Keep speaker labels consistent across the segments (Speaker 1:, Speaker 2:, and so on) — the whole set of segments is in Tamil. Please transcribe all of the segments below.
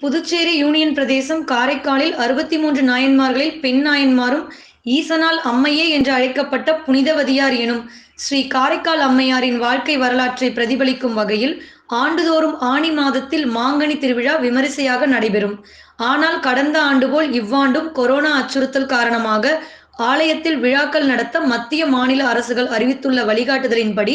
Speaker 1: புதுச்சேரி யூனியன் பிரதேசம் காரைக்காலில் அறுபத்தி மூன்று நாயன்மார்களில் பெண் நாயன்மாரும் ஈசனால் அம்மையே என்று அழைக்கப்பட்ட புனிதவதியார் எனும் ஸ்ரீ காரைக்கால் அம்மையாரின் வாழ்க்கை வரலாற்றை பிரதிபலிக்கும் வகையில் ஆண்டுதோறும் ஆனி மாதத்தில் மாங்கனி திருவிழா விமரிசையாக நடைபெறும். ஆனால் கடந்த ஆண்டு போல் இவ்வாண்டும் கொரோனா அச்சுறுத்தல் காரணமாக ஆலயத்தில் விழாக்கள் நடத்த மத்திய மாநில அரசுகள் அறிவித்துள்ள வழிகாட்டுதலின்படி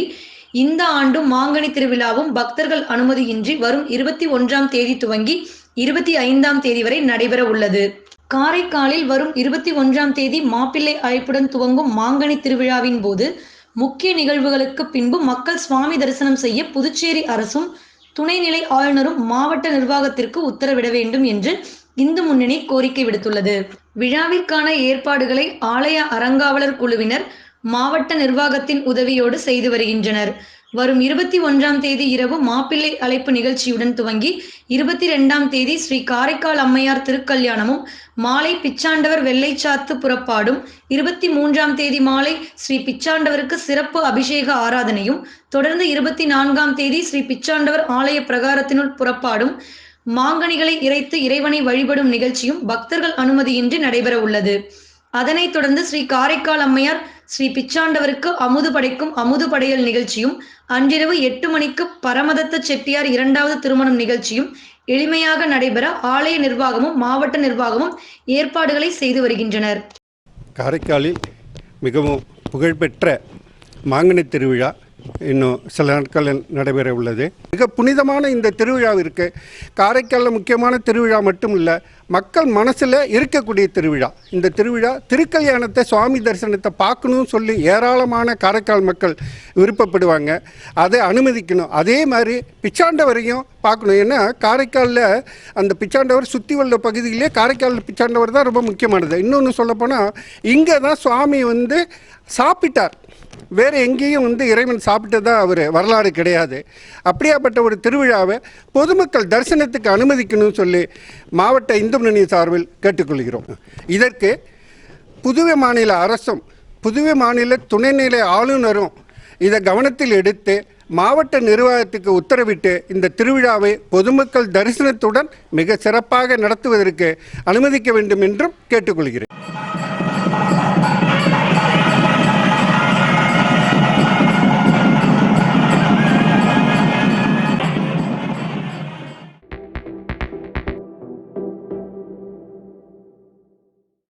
Speaker 1: இந்த ஆண்டும் மாங்கனி திருவிழாவும் பக்தர்கள் அனுமதியின்றி வரும் இருபத்தி ஒன்றாம் தேதி துவங்கி இருபத்தி ஐந்தாம் தேதி வரை நடைபெற உள்ளது. காரைக்காலில் வரும் இருபத்தி ஒன்றாம் தேதி மாப்பிள்ளை அழைப்புடன் துவங்கும் மாங்கனி திருவிழாவின் போது முக்கிய நிகழ்வுகளுக்கு பின்பு மக்கள் சுவாமி தரிசனம் செய்ய புதுச்சேரி அரசும் துணைநிலை ஆளுநரும் மாவட்ட நிர்வாகத்திற்கு உத்தரவிட வேண்டும் என்று இந்து முன்னணி கோரிக்கை விடுத்துள்ளது. விழாவிற்கான ஏற்பாடுகளை ஆலய அறங்காவலர் குழுவினர் மாவட்ட நிர்வாகத்தின் உதவியோடு செய்து வருகின்றனர். வரும் இருபத்தி ஒன்றாம் தேதி இரவு மாப்பிள்ளை அழைப்பு நிகழ்ச்சியுடன் துவங்கி இருபத்தி ரெண்டாம் தேதி ஸ்ரீ காரைக்கால் அம்மையார் திருக்கல்யாணமும் மாலை பிச்சாண்டவர் வெள்ளைச்சாத்து புறப்பாடும் இருபத்தி மூன்றாம் தேதி மாலை ஸ்ரீ பிச்சாண்டவருக்கு சிறப்பு அபிஷேக ஆராதனையும் தொடர்ந்து இருபத்தி நான்காம் தேதி ஸ்ரீ பிச்சாண்டவர் ஆலய பிரகாரத்தினுள் புறப்பாடும் மாங்கனிகளை இறைத்து இறைவனை வழிபடும் நிகழ்ச்சியும் பக்தர்கள் அனுமதியின்றி நடைபெற உள்ளது அதனைத் தொடர்ந்து ஸ்ரீ காரைக்கால் அம்மையார் ஸ்ரீ பிச்சாண்டவருக்கு அமுது படைக்கும் அமுது படையல் நிகழ்ச்சியும் அன்றிரவு எட்டு மணிக்கு பரமதத்த செட்டியார் இரண்டாவது திருமணம் நிகழ்ச்சியும் எளிமையாக நடைபெற ஆலய நிர்வாகமும் மாவட்ட நிர்வாகமும் ஏற்பாடுகளை செய்து வருகின்றனர்.
Speaker 2: காரைக்காலில் மிகவும் புகழ்பெற்ற மாங்கனி திருவிழா இன்னும் சில நாட்கள் நடைபெற உள்ளது. மிக புனிதமான இந்த திருவிழாவிற்கு காரைக்காலில் முக்கியமான திருவிழா மட்டும் இல்லை மக்கள் மனசில் இருக்கக்கூடிய திருவிழா. இந்த திருவிழா திருக்கல்யாணத்தை சுவாமி தரிசனத்தை பார்க்கணும்னு சொல்லி ஏராளமான காரைக்கால் மக்கள் விருப்பப்படுவாங்க. அதை அனுமதிக்கணும். அதே மாதிரி பிச்சாண்டவரையும் பார்க்கணும். ஏன்னா காரைக்காலில் அந்த பிச்சாண்டவர் சுற்றி உள்ள பகுதியிலே காரைக்கால் பிச்சாண்டவர் தான் ரொம்ப முக்கியமானது. இன்னொன்று சொல்லப்போனால் இங்கே தான் சுவாமி வந்து சாப்பிட்டார். வேறு எங்கேயும் வந்து இறைவன் சாப்பிட்டதான் அவர் வரலாறு கிடையாது. அப்படியாப்பட்ட ஒரு திருவிழாவை பொதுமக்கள் தரிசனத்துக்கு அனுமதிக்கணும்னு சொல்லி மாவட்ட இந்து முன்னணி சார்பில் கேட்டுக்கொள்கிறோம். இதற்கு புதுவை மாநில அரசும் புதுவை மாநில துணைநிலை ஆளுநரும் இதை கவனத்தில் எடுத்து மாவட்ட நிர்வாகத்துக்கு உத்தரவிட்டு இந்த திருவிழாவை பொதுமக்கள் தரிசனத்துடன் மிக சிறப்பாக நடத்துவதற்கு அனுமதிக்க வேண்டும் என்றும் கேட்டுக்கொள்கிறேன்.